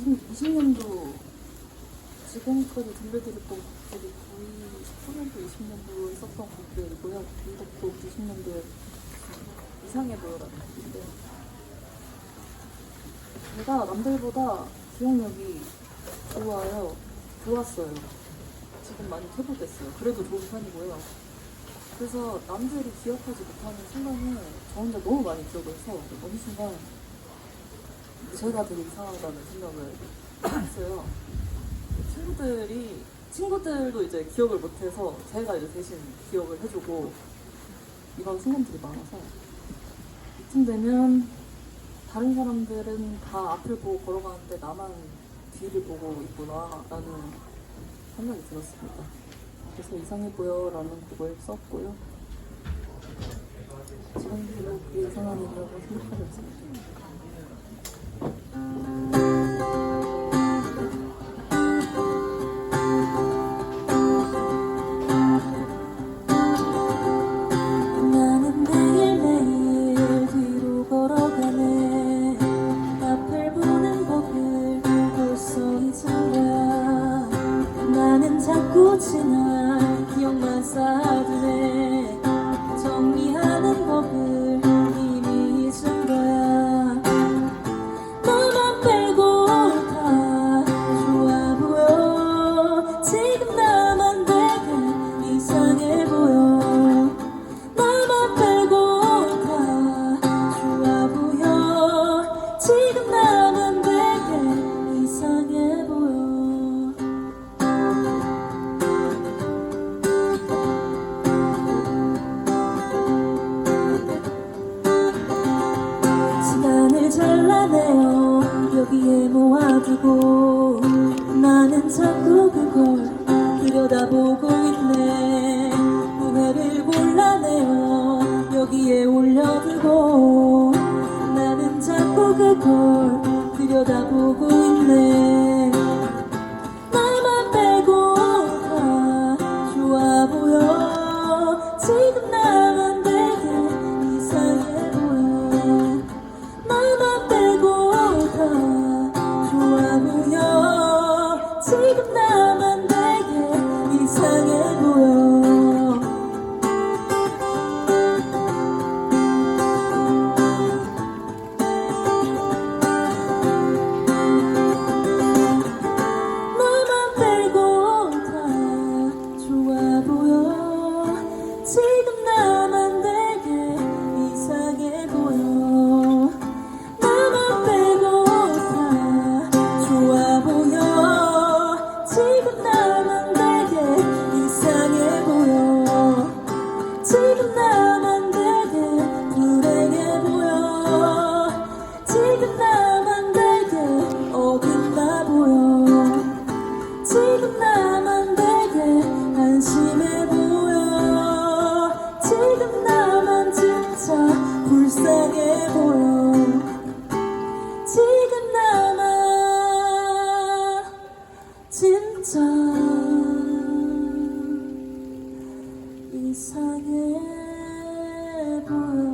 20, 20년도 지금까지 들려드릴 곡들이 거의 19년도, 20년도에 썼던 곡들이고요. 이것도 20년도에 이상해 보여라는 곡인데 제가 남들보다 기억력이 좋아요. 좋았어요. 지금 많이 회복됐어요. 그래도 좋은 편이고요. 그래서 남들이 기억하지 못하는 순간을 저 혼자 너무 많이 기억을 해서 어느 순간 제가 되게 이상하다는 생각을 했어요. 친구들이 친구들도 이제 기억을 못해서 제가 이제 대신 기억을 해주고 이런 순간들이 많아서 이쯤 되면 다른 사람들은 다 앞을 보고 걸어가는데 나만 뒤를 보고 있구나라는 생각이 들었습니다. 그래서 이상해 보여라는 곡을 썼고요. 지금 별로 그게 이상한 일이라고 생각하지 않습니다. 지난 기억만 쌓아두네. 정리하는 법을 여기에 모아두고 나는 자꾸 그걸 들여다보고 있네. 후회를 골라내어 여기에 올려두고 나는 자꾸 그걸 들여다보고 지금 나만 되게 이상해 보여. 지금 나만 되게 불행해 보여. 지금 나만 되게 어긋나 보여. 지금 나만 되게 한심해 보여. 지금 나만 진짜 불쌍해 보여 이상해 보여